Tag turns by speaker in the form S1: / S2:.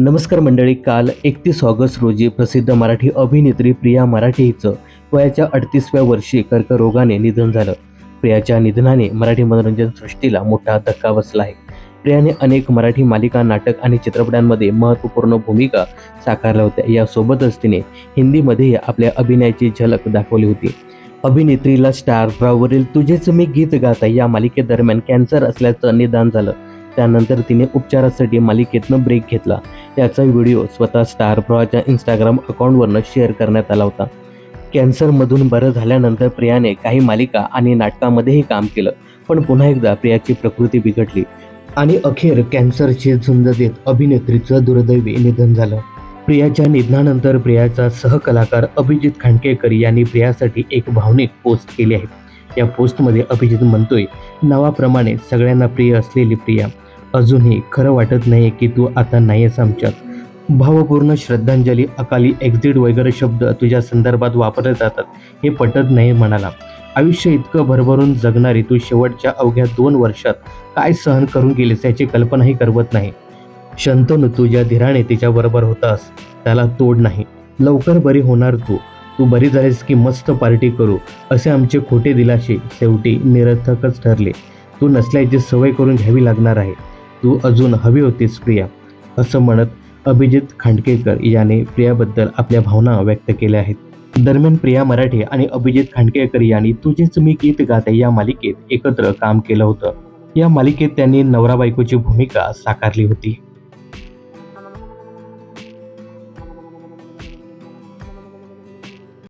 S1: नमस्कार मंडळी काल एकतीस ऑगस्ट रोजी प्रसिद्ध मराठी अभिनेत्री प्रिया मराठे हिचं वयाच्या अडतीसव्या वर्षी कर्करोगाने निधन झालं. प्रियाच्या निधनाने मराठी मनोरंजन सृष्टीला मोठा धक्का बसला आहे. प्रियाने अनेक मराठी मालिका नाटक आणि चित्रपटांमध्ये महत्त्वपूर्ण भूमिका साकारल्या होत्या. यासोबतच तिने हिंदीमध्येही आपल्या अभिनयाची झलक दाखवली होती. अभिनेत्रीला स्टार ब्रावरील तुझेच मी गीत गाता या मालिकेदरम्यान कॅन्सर असल्याचं निदान झालं. त्यानंतर तिने उपचारासाठी मालिकेतनं ब्रेक घेतला. याचा व्हिडिओ स्वतः स्टार प्रवाच्या इंस्टाग्राम अकाउंटवरनं शेअर करण्यात आला होता. कॅन्सरमधून बरं झाल्यानंतर प्रियाने काही मालिका आणि नाटकामध्येही काम केलं पण पुन्हा एकदा प्रियाची प्रकृती बिघडली आणि अखेर कॅन्सरची झुंज देत अभिनेत्रीचं दुर्दैवी निधन झालं. प्रियाच्या निधनानंतर प्रियाचा सहकलाकार अभिजित खांडकेकर यांनी प्रियासाठी एक भावनिक पोस्ट केली आहे. या पोस्टमध्ये अभिजित म्हणतोय नावाप्रमाणे सगळ्यांना प्रिय असलेली प्रिया अजूनही खरं वाटत नाही की तू आता नाहीयेस आमच्यात. भावपूर्ण श्रद्धांजली अकाली एक्झिट वगैरे शब्द तुझ्या संदर्भात वापरले जातात हे पटत नाही म्हणाला आयुष्य इतकं भरभरून जगणारी तू शेवटच्या अवघ्या दोन वर्षात काय सहन करून गेलीस याची कल्पनाही करवत नाही. शंतनू तू ज्या धीराने तिच्याबरोबर होतास त्याला तोड नाही. लवकर बरी होणार तू. तू बरी झालीस की मस्त पार्टी करू असे आमचे खोटे दिलाशे शेवटी निरर्थकच ठरले. तू नसल्याची सवय करून घ्यावी लागणार आहे. तू अजून हवी होतीस प्रिया. असं म्हणत अभिजित खांडकेकर याने प्रियाबद्दल आपल्या भावना व्यक्त केल्या आहेत. दरम्यान प्रिया मराठे आणि अभिजित खांडकेकर यांनी तुझेच मी गीत गाते या मालिकेत एकत्र काम केलं होतं. या मालिकेत त्यांनी नवरा बायकोची भूमिका साकारली होती.